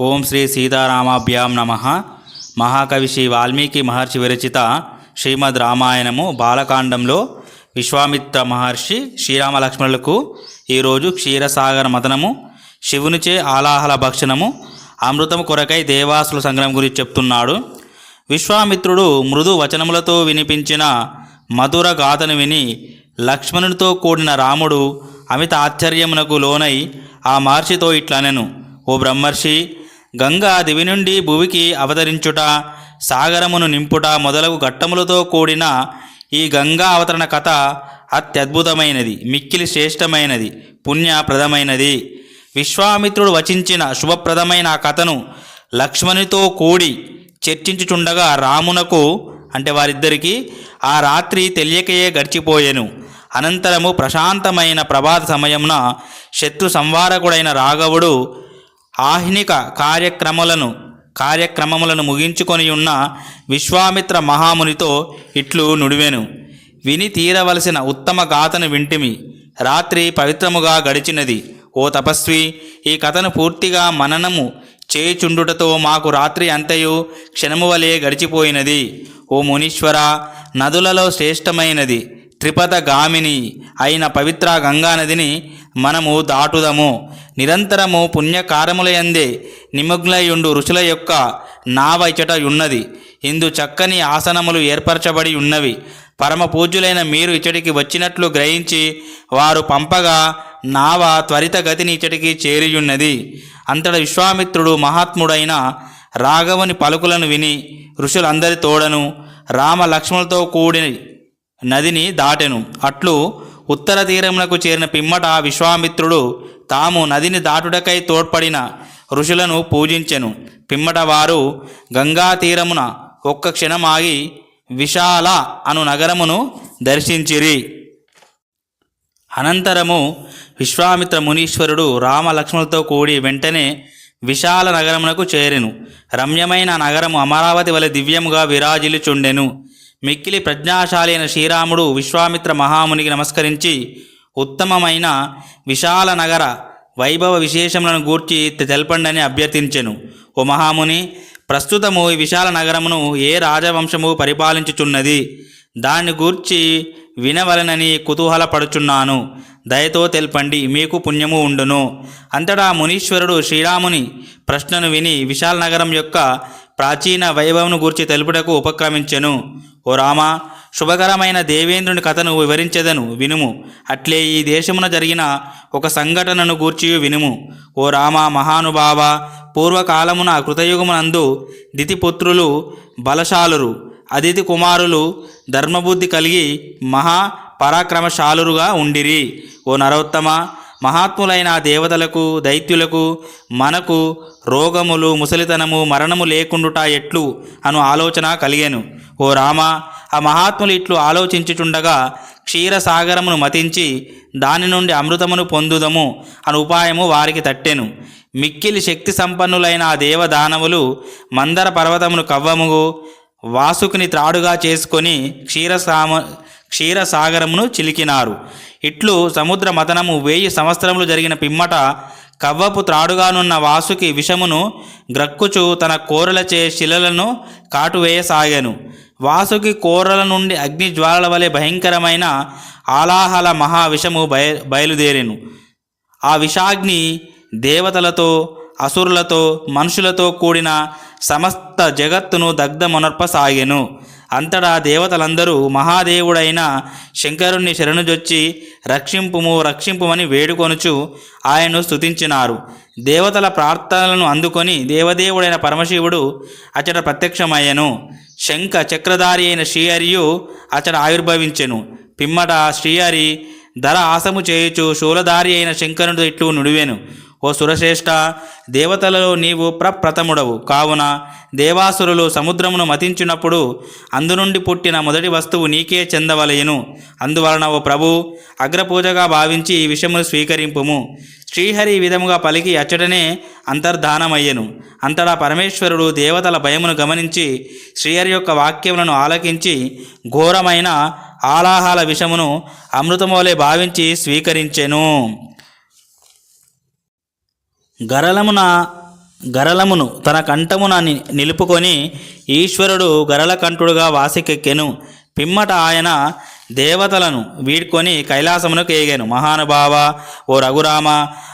ఓం శ్రీ సీతారామాభ్యాం నమ. మహాకవి శ్రీ వాల్మీకి మహర్షి విరచిత శ్రీమద్ రామాయణము బాలకాండంలో విశ్వామిత్ర మహర్షి శ్రీరామ లక్ష్మణులకు ఈరోజు క్షీరసాగర మతనము శివునిచే ఆలాహల భక్షణము అమృతము కొరకై దేవాసుల సంగ్రహం గురించి చెప్తున్నాడు. విశ్వామిత్రుడు మృదు వచనములతో వినిపించిన మధుర గాథను విని లక్ష్మణునితో కూడిన రాముడు అమిత ఆశ్చర్యమునకు లోనై ఆ మహర్షితో ఇట్లనెను ఓ బ్రహ్మర్షి గంగా దివి నుండి భువికి అవతరించుట సాగరమును నింపుట మొదలగు ఘట్టములతో కూడిన ఈ గంగా అవతరణ కథ అత్యద్భుతమైనది మిక్కిలి శ్రేష్టమైనది పుణ్యప్రదమైనది. విశ్వామిత్రుడు వచించిన శుభప్రదమైన ఆ కథను లక్ష్మణునితో కూడి చర్చించుచుండగా రామునకు అంటే వారిద్దరికీ ఆ రాత్రి తెలియకయే గడిచిపోయెను. అనంతరము ప్రశాంతమైన ప్రభాత సమయమున శత్రు సంవారకుడైన రాఘవుడు ఆహ్నిక కార్యక్రమాలను కార్యక్రమములను ముగించుకొని ఉన్న విశ్వామిత్ర మహామునితో ఇట్లు నుడివెను. విని తీరవలసిన ఉత్తమ గాథను వింటిమి. రాత్రి పవిత్రముగా గడిచినది. ఓ తపస్వి ఈ కథను పూర్తిగా మననము చేయుచుండుటతో మాకు రాత్రి అంతయు క్షణము వలె గడిచిపోయినది. ఓ మునీశ్వర నదులలో శ్రేష్టమైనది. త్రిపద గామిని అయిన పవిత్ర గంగానదిని మనము దాటుదము. నిరంతరము పుణ్యకారములయందే నిమగ్నయుండు ఋషుల యొక్క నావైచట ఉన్నది. ఇందు చక్కని ఆసనములు ఏర్పరచబడి ఉన్నవి. పరమ పూజ్యులైన మీరు ఇచ్చటికి వచ్చినట్లు గ్రహించి వారు పంపగా నావ త్వరితగతిని ఇచ్చటికి చేరియున్నది. అంతట విశ్వామిత్రుడు మహాత్ముడైన రాఘవుని పలుకులను విని ఋషులందరి తోడను రామ లక్ష్మణులతో కూడిన నదిని దాటెను. అట్లు ఉత్తర తీరమునకు చేరిన పిమ్మట విశ్వామిత్రుడు తాము నదిని దాటుటకై తోడ్పడిన ఋషులను పూజించెను. పిమ్మట వారు గంగా తీరమున ఒక్క క్షణమాగి విశాల అను నగరమును దర్శించిరి. అనంతరము విశ్వామిత్ర మునీశ్వరుడు రామలక్ష్మణులతో కూడి వెంటనే విశాల నగరమునకు చేరెను. రమ్యమైన నగరము అమరావతి వలె దివ్యముగా విరాజిల్లుచుండెను. మిక్కిలి ప్రజ్ఞాశాలి అయిన శ్రీరాముడు విశ్వామిత్ర మహామునికి నమస్కరించి ఉత్తమమైన విశాల నగర వైభవ విశేషములను గూర్చి తెలపండని అభ్యర్థించెను. ఓ మహాముని ప్రస్తుతము ఈ విశాల నగరమును ఏ రాజవంశము పరిపాలించుచున్నది? దాన్ని గూర్చి వినవలనని కుతూహలపడుచున్నాను. దయతో తెల్పండి మీకు పుణ్యము ఉండును. అంతటా మునీశ్వరుడు శ్రీరాముని ప్రశ్నను విని విశాల నగరం యొక్క ప్రాచీన వైభవమును గూర్చి తెలుపుటకు ఉపక్రమించెను. ఓ రామ శుభకరమైన దేవేంద్రుని కథను వివరించెదను వినుము. అట్లే ఈ దేశమున జరిగిన ఒక సంఘటనను గూర్చి వినుము. ఓ రామ మహానుభావ పూర్వకాలమున కృతయుగమునందు దితిపుత్రులు బలశాలురు. అదితి కుమారులు ధర్మబుద్ధి కలిగి మహా పరాక్రమశాలురుగా ఉండిరి. ఓ నరోత్తమ మహాత్ములైన దేవతలకు దైత్యులకు మనకు రోగములు ముసలితనము మరణము లేకుండుట ఎట్లు అను ఆలోచన కలిగాను. ఓ రామ ఆ మహాత్ములు ఇట్లు ఆలోచించుచుండగా క్షీరసాగరమును మతించి దాని నుండి అమృతమును పొందుదము అను ఉపాయము వారికి తట్టెను. మిక్కిలి శక్తి సంపన్నులైన ఆ దేవదానవులు మందర పర్వతమును కవ్వముగు వాసుకుని త్రాడుగా చేసుకొని క్షీరసామ క్షీరసాగరమును చిలికినారు. ఇట్లు సముద్ర మతనము వేయి సంవత్సరములు జరిగిన పిమ్మట కవ్వపు త్రాడుగానున్న వాసుకి విషమును గ్రక్కుచు తన కోరలచే శిలలను కాటువేయసాగాను వాసుకి కోరల నుండి అగ్ని జ్వాలల వలె భయంకరమైన ఆలాహల మహావిషము బయ బయలుదేరెను. ఆ విషాగ్ని దేవతలతో అసురులతో మనుషులతో కూడిన సమస్త జగత్తును దగ్ధమునర్పసాగెను. అంతటా దేవతలందరూ మహాదేవుడైన శంకరుణ్ణి శరణుజొచ్చి రక్షింపుము రక్షింపుమని వేడుకొనుచు ఆయన్ను స్తుతించినారు. దేవతల ప్రార్థనలను అందుకొని దేవదేవుడైన పరమశివుడు అచట ప్రత్యక్షమయ్యను. శంఖ చక్రధారి అయిన శ్రీహరియు అచట ఆవిర్భవించెను. పిమ్మట శ్రీహరి ధర ఆసము చేయుచు శూలధారి అయిన శంకరుడు ఇట్లు నుడివెను. ఓ సురశ్రేష్ఠ దేవతలలో నీవు ప్రప్రథముడవు. కావున దేవాసురులు సముద్రమును మతించినప్పుడు అందునుండి పుట్టిన మొదటి వస్తువు నీకే చెందవలయను అందువలన ఓ ప్రభు అగ్రపూజగా భావించి ఈ విషయమును స్వీకరింపుము. శ్రీహరి ఈ విధముగా పలికి అచ్చటనే అంతర్ధానమయ్యను. అంతటా పరమేశ్వరుడు దేవతల భయమును గమనించి శ్రీహరి యొక్క వాక్యములను ఆలకించి ఘోరమైన ఆలాహాల విషమును అమృతమోలే భావించి స్వీకరించెను. గరలమున గరలమును తన కంఠమున ని- నిలుపుకొని ఈశ్వరుడు గరళకంఠుడుగా వాసికెక్కెను. పిమ్మట ఆయన దేవతలను వీడ్కొని కైలాసమునకు ఏగాను. మహానుభావ ఓ రఘురామ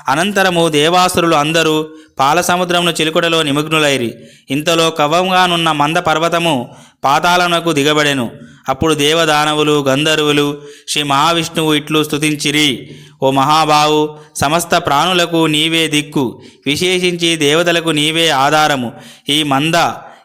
అనంతరము దేవాసురులు అందరూ పాలసముద్రమును చిలుకుడలో నిమగ్నులైరి. ఇంతలో కవంగానున్న మంద పర్వతము పాతాళమునకు దిగబడెను. అప్పుడు దేవదానవులు గంధర్వులు శ్రీ మహావిష్ణువు ఇట్లు స్తుతించిరి. ఓ మహాబావు సమస్త ప్రాణులకు నీవే దిక్కు. విశేషించి దేవతలకు నీవే ఆధారము. ఈ మంద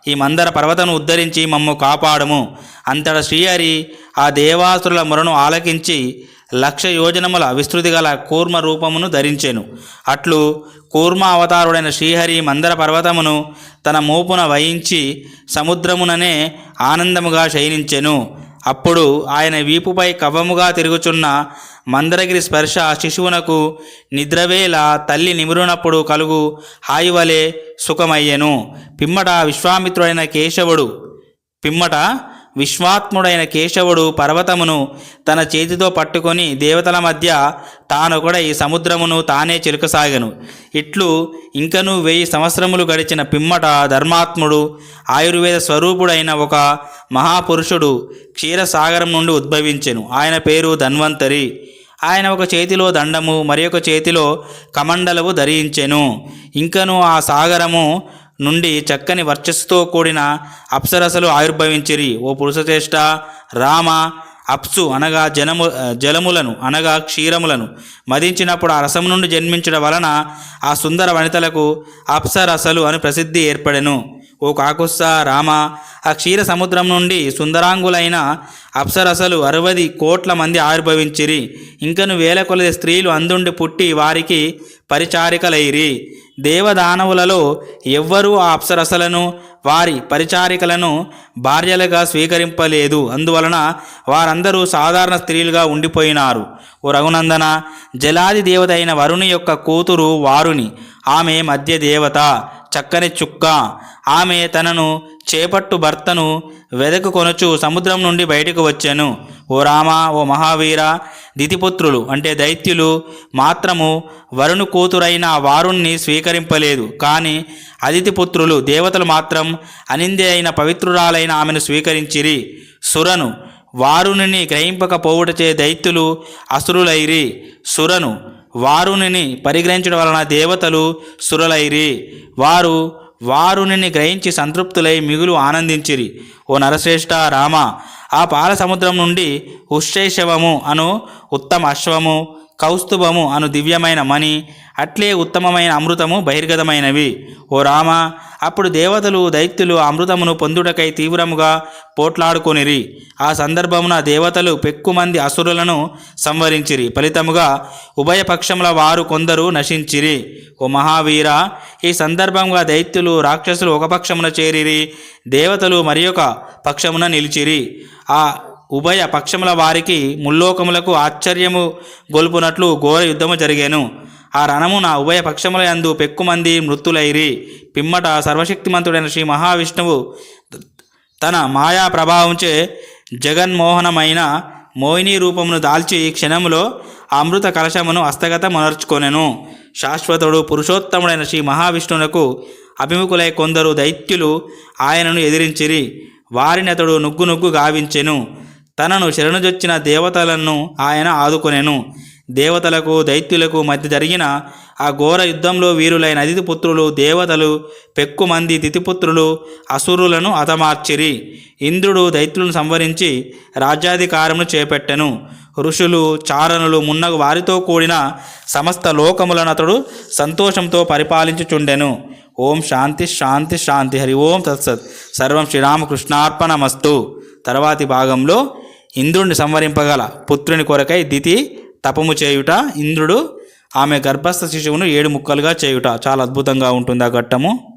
ఈ మందర పర్వతను ఉద్ధరించి మమ్ము కాపాడము. అంతట శ్రీహరి ఆ దేవాసురుల మొరను ఆలకించి లక్ష యోజనముల విస్తృతి గల కూర్మ రూపమును ధరించెను. అట్లు కూర్మ అవతారుడైన శ్రీహరి మందర పర్వతమును తన మోపున వహించి సముద్రముననే ఆనందముగా శయనించెను. అప్పుడు ఆయన వీపుపై కవ్వముగా తిరుగుచున్న మందరగిరి స్పర్శ శిశువునకు నిద్రవేళ తల్లి నిమురునప్పుడు కలుగు హాయివలే సుఖమయ్యెను. పిమ్మట విశ్వామిత్రుడైన కేశవుడు పిమ్మట విశ్వాత్ముడైన కేశవుడు పర్వతమును తన చేతితో పట్టుకొని దేవతల మధ్య తాను కూడా ఈ సముద్రమును తానే చిలుకసాగను. ఇట్లు ఇంకను వెయ్యి సంవత్సరములు గడిచిన పిమ్మట ధర్మాత్ముడు ఆయుర్వేద స్వరూపుడైన ఒక మహాపురుషుడు క్షీరసాగరం నుండి ఉద్భవించెను. ఆయన పేరు ధన్వంతరి. ఆయన ఒక చేతిలో దండము మరి ఒక చేతిలో కమండలవు ధరించెను. ఇంకను ఆ సాగరము నుండి చక్కని వర్చస్సుతో కూడిన అప్సరసలు ఆవిర్భవించిరి. ఓ పురుషచేష్ట రామ అప్సు అనగా జనము జలములను అనగా క్షీరములను మదించినప్పుడు ఆ రసము నుండి జన్మించడం వలన ఆ సుందర వనితలకు అప్సరసలు అని ప్రసిద్ధి ఏర్పడెను. ఓ కాకుస్స రామ. ఆ క్షీర సముద్రం నుండి సుందరాంగులైన అప్సరసలు అరవది కోట్ల మంది ఆవిర్భవించిరి. ఇంకను వేల కొలది స్త్రీలు అందుండి పుట్టి వారికి పరిచారికలైరి. దేవదానవులలో ఎవ్వరూ ఆ అప్సరసలను వారి పరిచారికలను భార్యలుగా స్వీకరింపలేదు. అందువలన వారందరూ సాధారణ స్త్రీలుగా ఉండిపోయినారు. ఓ రఘునందన జలాది దేవత అయిన వరుణి యొక్క కూతురు వారుని ఆమె మధ్య దేవత చక్కని చుక్క. ఆమె తనను చేపట్టు భర్తను వెదకు కొనుచు సముద్రం నుండి బయటకు వచ్చాను. ఓ రామ ఓ మహావీర దితిపుత్రులు అంటే దైత్యులు మాత్రము వరుణు కూతురైన వారుణ్ణి స్వీకరింపలేదు. కానీ అదితిపుత్రులు దేవతలు మాత్రం అనిందే అయిన పవిత్రురాలైన ఆమెను స్వీకరించిరి. సురను వారుని గ్రహింపకపోవుటచే దైత్యులు అసురులైరి. సురను వారుని పరిగ్రహించడం వలన దేవతలు సురలైరి. వారు వారుని గ్రహించి సంతృప్తులై మిగులు ఆనందించిరి. ఓ నరశ్రేష్ఠ రామ ఆ పాల సముద్రం నుండి ఉశ్శైశవము అను ఉత్తమ అశ్వము కౌస్తుభము అను దివ్యమైన మణి అట్లే ఉత్తమమైన అమృతము బహిర్గతమైనవి. ఓ రామ అప్పుడు దేవతలు దైత్యులు అమృతమును పొందుటకై తీవ్రముగా పోట్లాడుకొనిరి. ఆ సందర్భమున దేవతలు పెక్కుమంది అసురులను సంవరించిరి. ఫలితముగా ఉభయ పక్షముల వారు కొందరు నశించిరి. ఓ మహావీర ఈ సందర్భంగా దైత్యులు రాక్షసులు ఒక పక్షమున చేరిరి. దేవతలు మరి పక్షమున నిలిచిరి. ఆ ఉభయ పక్షముల వారికి ముల్లోకములకు ఆశ్చర్యము గొల్పునట్లు ఘోర యుద్ధము జరిగాను. ఆ రణమున ఉభయ పక్షముల యందు పెక్కుమంది మృతులైరి పిమ్మట సర్వశక్తిమంతుడైన శ్రీ మహావిష్ణువు తన మాయా ప్రభావంచే జగన్మోహనమైన మోహిని రూపమును దాల్చి క్షణములో ఆ అమృత కలశమును హస్తగతమనర్చుకొనెను శాశ్వతుడు పురుషోత్తముడైన శ్రీ మహావిష్ణువునకు అభిముఖులై కొందరు దైత్యులు ఆయనను ఎదిరించిరి. వారిని అతడు నుగ్గు నుగ్గు గావించెను. తనను శరణుజొచ్చిన దేవతలను ఆయన ఆదుకొనెను. దేవతలకు దైత్యులకు మధ్య జరిగిన ఆ ఘోర యుద్ధంలో వీరులైన అతిథి పుత్రులు దేవతలు పెక్కుమంది తితిపుత్రులు అసురులను హతమార్చిరి. ఇంద్రుడు దైత్యులను సంవరించి రాజ్యాధికారమును చేపట్టెను. ఋషులు చారణులు మున్నగు వారితో కూడిన సమస్త లోకములను అతడు సంతోషంతో పరిపాలించుచుండెను. ఓం శాంతి శాంతి శాంతి. హరి ఓం తత్సత్. సర్వం శ్రీరామకృష్ణార్పణమస్తు. తర్వాతి భాగంలో ఇంద్రుడిని సంవరింపగల పుత్రుని కొరకై దితి తపము చేయుట ఇంద్రుడు ఆమె గర్భస్థ శిశువును ఏడు ముక్కలుగా చేయుట. చాలా అద్భుతంగా ఉంటుంది ఆ ఘట్టము.